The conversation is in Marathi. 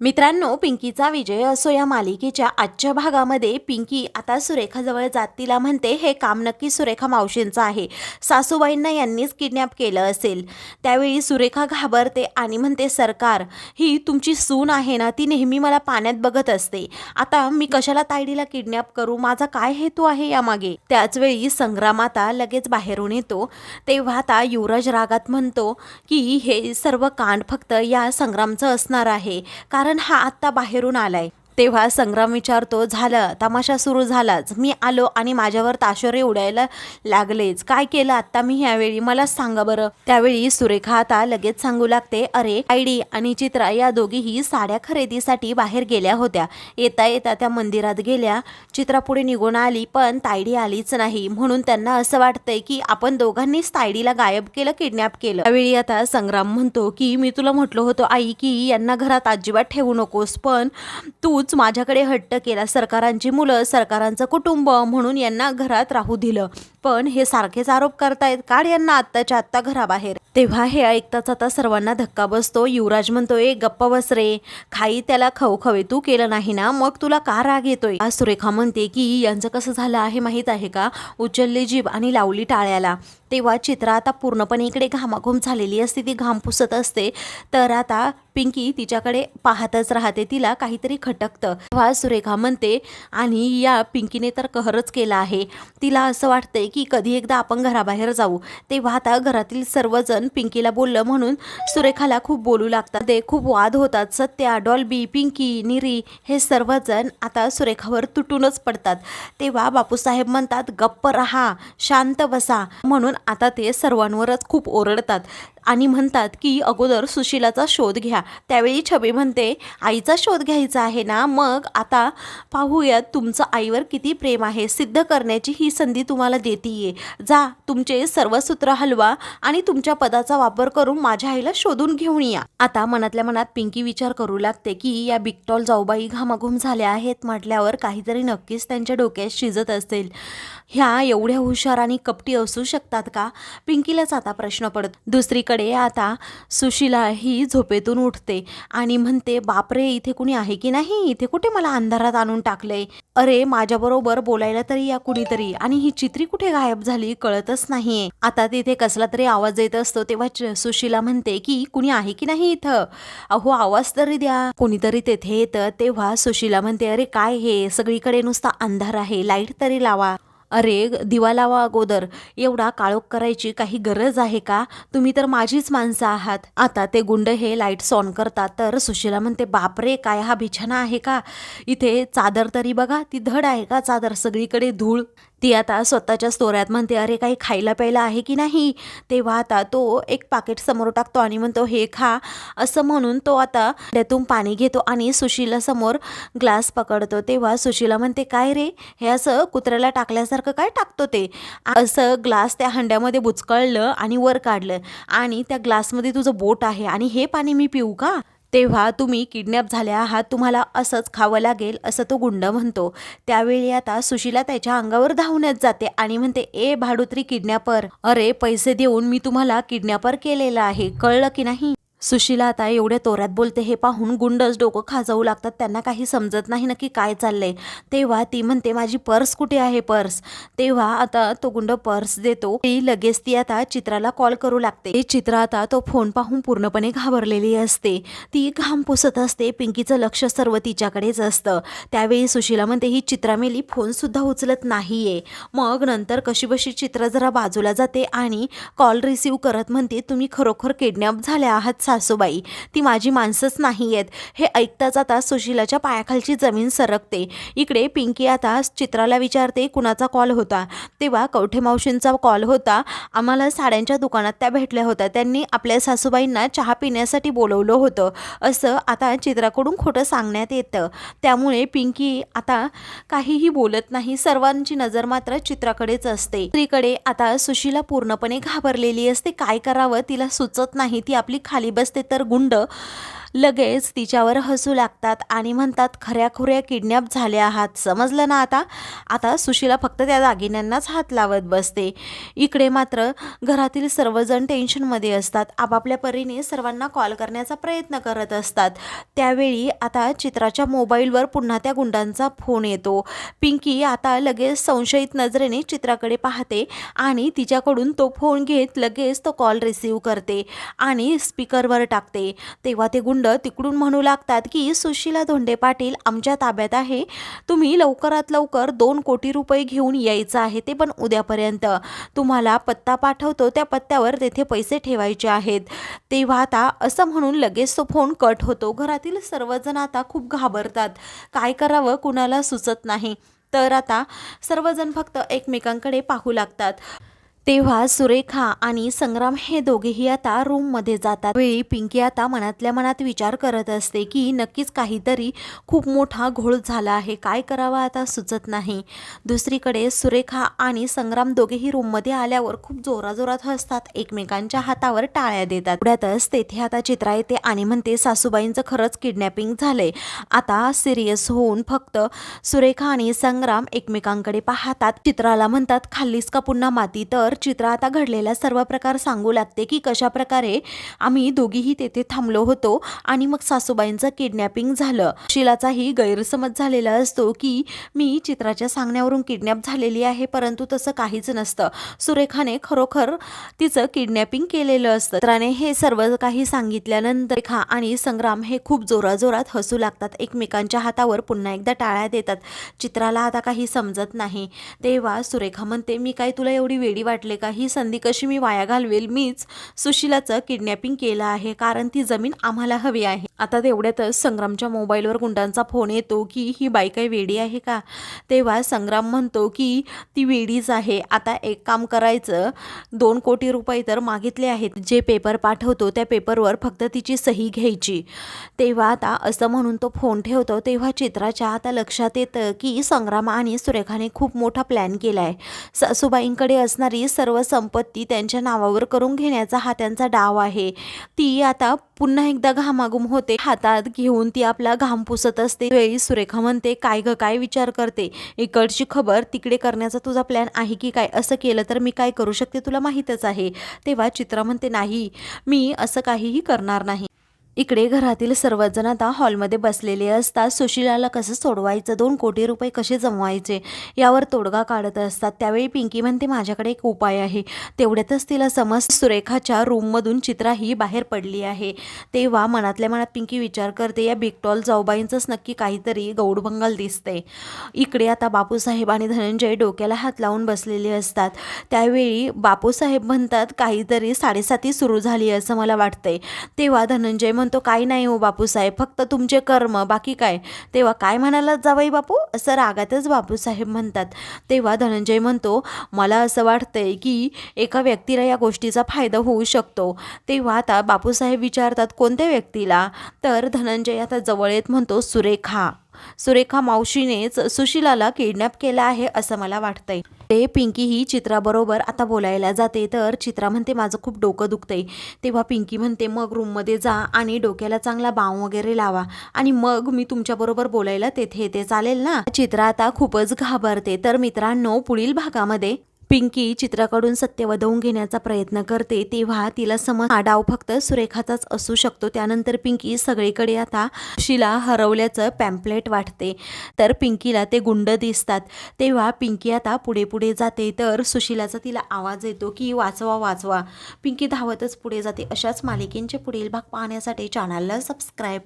मित्रांनो पिंकीचा विजय असो या मालिकेच्या आजच्या भागामध्ये पिंकी आता सुरेखाजवळ जात तिला म्हणते हे काम नक्की सुरेखा मावशींचं आहे. सासूबाईंना यांनीच किडनॅप केलं असेल. त्यावेळी सुरेखा घाबरते आणि म्हणते सरकार ही तुमची सून आहे ना ती नेहमी मला पाण्यात बघत असते. आता मी कशाला तायडीला किडनॅप करू? माझा काय हेतू आहे यामागे? त्याचवेळी संग्राम आता लगेच बाहेरून येतो. तेव्हा आता युवराज रागात म्हणतो की हे सर्व कांड फक्त या संग्रामचं असणार आहे. कारण हा आत्ता बाहेरून आलाय. तेव्हा संग्राम विचारतो झालं तमाशा सुरू झालाच. मी आलो आणि माझ्यावर ताशोरे उडायला लागलेच. काय केलं आत्ता मी ह्यावेळी? मला सांगा बरं. त्यावेळी सुरेखा आता लगेच सांगू लागते अरे आयडी आणि चित्रा या दोघीही साड्या खरेदीसाठी बाहेर गेल्या होत्या. येता येता त्या मंदिरात गेल्या. चित्रा पुढे निघून आली पण तायडी आलीच नाही. म्हणून त्यांना असं वाटतंय की आपण दोघांनीच तायडीला गायब केलं किडनॅप केलं. त्यावेळी आता संग्राम म्हणतो की मी तुला म्हटलं होतं आई की यांना घरात अजिबात ठेवू नकोस पण तूच माझ्याकडे हट्ट केला. सरकारांची मुलं सरकारांचं कुटुंब म्हणून यांना घरात राहू दिलं. पण हे सारखेच आरोप करतायत. काढ यांना आत्ताच्या आत्ता घराबाहेर. तेव्हा हे ऐकताच आता सर्वांना धक्का बसतो. युवराज म्हणतोय गप्प बस रे. खाई त्याला खवखवे तू केलं नाही ना मग तुला का राग येतोय? आज सुरेखा म्हणते की यांचं कसं झालं आहे माहीत आहे का? उचलली जीभ आणि लावली टाळ्याला. तेव्हा चित्रा आता पूर्णपणे इकडे घामाघूम झालेली असते ती घाम पुसत असते. तर आता पिंकी तिच्याकडे पाहतच राहते तिला काहीतरी खटकतं. तेव्हा सुरेखा म्हणते आणि या पिंकीने तर कहरच केला आहे. तिला असं वाटतंय की कधी एकदा आपण घराबाहेर जाऊ. तेव्हा आता घरातील सर्वजण पिंकीला बोललं म्हणून सुरेखाला खूप बोलू लागतात. ते खूप वाद होतात. सत्या डॉल्बी पिंकी निरी हे सर्वजण आता सुरेखावर तुटूनच पडतात. तेव्हा बापूसाहेब म्हणतात गप्प रहा शांत बसा. म्हणून आता ते सर्वांवरच खूप ओरडतात. आणि म्हणतात की अगोदर सुशिलाचा शोध घ्या. त्यावेळी छबी म्हणते आईचा शोध घ्यायचा आहे ना? मग आता पाहूयात तुमचं आईवर किती प्रेम आहे. सिद्ध करण्याची ही संधी तुम्हाला देतीये. जा तुमचे सर्व सूत्र हलवा आणि तुमच्या पदाचा वापर करून माझ्या आईला शोधून घेऊन या. आता मनातल्या मनात पिंकी विचार करू लागते की या बिगटॉल जाऊबाई घामाघूम झाल्या आहेत म्हटल्यावर काहीतरी नक्कीच त्यांच्या डोक्यात शिजत असेल. ह्या एवढ्या हुशार आणि कपटी असू शकतात का? पिंकीलाच आता प्रश्न पडत. दुसरीकडे आता सुशीला ही झोपेतून उठते आणि म्हणते बापरे इथे कुणी आहे की नाही? इथे कुठे मला अंधारात आणून टाकलंय? अरे माझ्याबरोबर बोलायला तरी या कुणीतरी आणि ही चित्री कुठे गायब झाली कळतच नाहीये. आता तिथे कसला तरी आवाज येत असतो तेव्हा सुशीला म्हणते की कुणी आहे की नाही इथं? अहो आवाज तरी द्या. कोणीतरी तेथे येतं तेव्हा सुशीला म्हणते अरे काय हे? सगळीकडे नुसता अंधार आहे. लाइट तरी लावा. अरे दिवा लावा अगोदर. एवढा काळोख करायची काही गरज आहे का? तुम्ही तर माझीच माणसं आहात. आता ते गुंड हे लाईट्स ऑन करतात तर सुशीला म्हणते बापरे काय हा बिछाना आहे का? इथे चादर तरी बघा ती धड आहे का चादर? सगळीकडे धूळ. ती आता स्वतःच्या स्तोऱ्यात म्हणते अरे काही खायला प्यायला आहे की नाही? तेव्हा आता तो एक पाकिट समोर टाकतो आणि म्हणतो हे खा. असं म्हणून तो आता त्यातून पाणी घेतो आणि सुशीला समोर ग्लास पकडतो. तेव्हा सुशीला म्हणते काय रे? हे असं कुत्र्याला टाकल्यासारखं काय टाकतो ते? असं ग्लास त्या हंड्यामध्ये बुचकळलं आणि वर काढलं. आणि त्या ग्लासमध्ये तुझं बोट आहे आणि हे पाणी मी पिऊ का? तेव्हा तुम्ही किडनॅप झाल्या आहात तुम्हाला असंच खावं लागेल असं तो गुंड म्हणतो. त्यावेळी आता सुशीला त्याच्या अंगावर धावण्यात जाते आणि म्हणते ए भाडुत्री किडनॅपर अरे पैसे देऊन मी तुम्हाला किडनॅपर केलेलं आहे कळलं की नाही? सुशीला आता एवढ्या तोऱ्यात बोलते हे पाहून गुंडच डोकं खाजवू लागतात. त्यांना काही समजत नाही नक्की काय चाललंय. तेव्हा ती म्हणते माझी पर्स कुठे आहे पर्स? तेव्हा आता तो गुंड पर्स देतो. ती लगेच ती आता चित्राला कॉल करू लागते. चित्र आता तो फोन पाहून पूर्णपणे घाबरलेली असते. ती घाम पुसत असते. पिंकीचं लक्ष सर्व तिच्याकडेच असतं. त्यावेळी सुशीला म्हणते ही चित्रा मेली फोन सुद्धा उचलत नाहीये. मग नंतर कशीबशी चित्र जरा बाजूला जाते आणि कॉल रिसीव करत म्हणते तुम्ही खरोखर किडनॅप झाल्या आहात सासूबाई. ती माझी माणसंच नाही आहेत हे ऐकताच आता सुशीलाच्या पायाखालची जमीन सरकते. इकडे पिंकी आता चित्राला विचारते कुणाचा कॉल होता? तेव्हा कवठे मावशींचा कॉल होता. आम्हाला साड्यांच्या दुकानात त्या भेटल्या होत्या. त्यांनी आपल्या सासूबाईंना चहा पिण्यासाठी बोलवलं होतं. असं आता चित्राकडून खोटं सांगण्यात येतं. त्यामुळे पिंकी आता काहीही बोलत नाही. सर्वांची नजर मात्र चित्राकडेच असते. स्त्रीकडे आता सुशीला पूर्णपणे घाबरलेली असते. काय करावं? तिला सुचत नाही. ती आपली खाली बसते तर गुंड. लगेच तिच्यावर हसू लागतात आणि म्हणतात खऱ्याखुऱ्या किडनॅप झाल्या आहात. समजलं ना आता? आता सुशीला फक्त त्या दागिन्यांनाच हात लावत बसते. इकडे मात्र घरातील सर्वजण टेन्शनमध्ये असतात. आपापल्या परीने सर्वांना कॉल करण्याचा प्रयत्न करत असतात. त्यावेळी आता चित्राच्या मोबाईलवर पुन्हा त्या गुंडांचा फोन येतो. पिंकी आता लगेच संशयित नजरेने चित्राकडे पाहते आणि तिच्याकडून तो फोन घेत लगेच तो कॉल रिसीव करते आणि स्पीकरवर टाकते. तेव्हा ते गुंड तिकडून म्हणू लागतात की सुशीला धोंडे पाटील आमच्या ताब्यात आहे. तुम्ही लवकरात लवकर दोन कोटी रुपये घेऊन यायचं आहे ते पण उद्यापर्यंत. तुम्हाला पत्ता पाठवतो त्या पत्त्यावर तेथे पैसे ठेवायचे आहेत. तेव्हा आता असं म्हणून लगेच तो फोन कट होतो. घरातील सर्वजण आता खूप घाबरतात. काय करावं? कुणाला सुचत नाही. तर आता सर्वजण फक्त एकमेकांकडे पाहू लागतात. तेव्हा सुरेखा आणि संग्राम हे दोघेही आता रूममध्ये जातात. वेळी पिंकी आता मनातल्या मनात विचार करत असते की नक्कीच काहीतरी खूप मोठा घोळ झाला आहे. काय करावं आता सुचत नाही. दुसरीकडे सुरेखा आणि संग्राम दोघेही रूममध्ये आल्यावर खूप जोराजोरात हसतात. एकमेकांच्या हातावर टाळ्या देतात. पुढ्यातच तेथे आता चित्रा येते आणि म्हणते सासूबाईंचं खरंच किडनॅपिंग झालंय. आता सिरियस होऊन फक्त सुरेखा आणि संग्राम एकमेकांकडे पाहतात. चित्राला म्हणतात खाल्लीस का पुन्हा माती? तर चित्रा आता घडलेला सर्व प्रकार सांगू लागते की कशा प्रकारे आम्ही दोघीही तेथे थांबलो होतो आणि मग सासूबाईंचं किडनॅपिंग झालं. शिलाचाही गैरसमज झालेला असतो की मी चित्राच्या सांगण्यावरून किडनॅप झालेली आहे परंतु तसं काहीच नसतं. सुरेखाने खरोखर तिचं किडनॅपिंग केलेलं असतं. चित्राने हे सर्व काही सांगितल्यानंतर रेखा आणि संग्राम हे खूप जोराजोरात हसू लागतात. एकमेकांच्या हातावर पुन्हा एकदा टाळ्या देतात. चित्राला आता काही समजत नाही. तेव्हा सुरेखा म्हणते मी काय तुला एवढी वेडी वाटले का? ही संधी कशी मी वाया घालवेल? मीच सुशिलाचं किडनॅपिंग केलं आहे कारण ती जमीन आम्हाला हवी आहे. आता तेवढ्यातच संग्रामच्या मोबाईलवर गुंडांचा फोन येतो की ही बाई काही वेडी आहे का? तेव्हा संग्राम म्हणतो की ती वेडीच आहे. आता एक काम करायचं. दोन कोटी रुपये तर मागितले आहेत. जे पेपर पाठवतो त्या पेपरवर फक्त तिची सही घ्यायची. तेव्हा आता असं म्हणून तो फोन ठेवतो. तेव्हा चित्राच्या आता लक्षात येतं की संग्राम आणि सुरेखाने खूप मोठा प्लॅन केला आहे सासूबाईंकडे असणारी सर्व संपत्ती त्यांच्या नावावर करून घेण्याचा हा त्यांचा डाव आहे. ती आता पुन्हा एकदा घामाघूम होते. हातात घेऊन ती आपला घाम पुसत असते. वेळी सुरेखा म्हणते काय ग काय विचार करते? इकडची खबर तिकडे करण्याचा तुझा प्लॅन आहे की काय? असं केलं तर मी काय करू शकते? तुला माहीतच आहे. तेव्हा चित्रा म्हणते नाही मी असं काहीही करणार नाही. इकडे घरातील सर्वजण आता हॉलमध्ये बसलेले असतात. सुशिलाला कसं सोडवायचं? दोन कोटी रुपये कसे जमवायचे? यावर तोडगा काढत असतात. त्यावेळी पिंकी म्हणते माझ्याकडे एक उपाय आहे. तेवढ्यातच तिला समज सुरेखाच्या रूममधून चित्रा ही बाहेर पडली आहे. तेव्हा मनातल्या मनात पिंकी विचार करते या बिगटॉल जाऊबाईंचंच नक्की काहीतरी गौडभंगल दिसते इकडे आता बापूसाहेब आणि धनंजय डोक्याला हात लावून बसलेले असतात. त्यावेळी बापूसाहेब म्हणतात काहीतरी साडेसाती सुरू झाली असं मला वाटतंय. तेव्हा धनंजय म्हणतो काही नाही हो बापूसाहेब फक्त तुमचे कर्म बाकी काय? तेव्हा काय म्हणाला जावई बापू? असं रागातच बापूसाहेब म्हणतात. तेव्हा धनंजय म्हणतो मला असं वाटतंय की एका व्यक्तीला या गोष्टीचा फायदा होऊ शकतो. तेव्हा आता बापूसाहेब विचारतात कोणत्या व्यक्तीला? तर धनंजय आता जवळ येत म्हणतो सुरेखा. सुरेखा मावशीनेच सुशिलाला किडनॅप केला आहे असं मला वाटतंय. ते पिंकी ही चित्राबरोबर आता बोलायला जाते तर चित्रा म्हणते माझं खूप डोकं दुखतंय. तेव्हा पिंकी म्हणते मग रूममध्ये जा आणि डोक्याला चांगला बाम वगैरे लावा आणि मग मी तुमच्याबरोबर बोलायला तेथे येते. चालेल ना? चित्रा आता खूपच घाबरते. तर मित्रांनो पुढील भागामध्ये पिंकी चित्राकडून सत्य वधवून घेण्याचा प्रयत्न करते. तेव्हा तिला समज हा डाव फक्त सुरेखाचाच असू शकतो. त्यानंतर पिंकी सगळीकडे आता शिला हरवल्याचं पॅम्पलेट वाटते. तर पिंकीला ते गुंड दिसतात. तेव्हा पिंकी आता पुढे पुढे जाते. तर सुशिलाचा तिला आवाज येतो की वाचवा वाचवा. पिंकी धावतच पुढे जाते. अशाच मालिकेंचे पुढील भाग पाहण्यासाठी चॅनलला सबस्क्राईब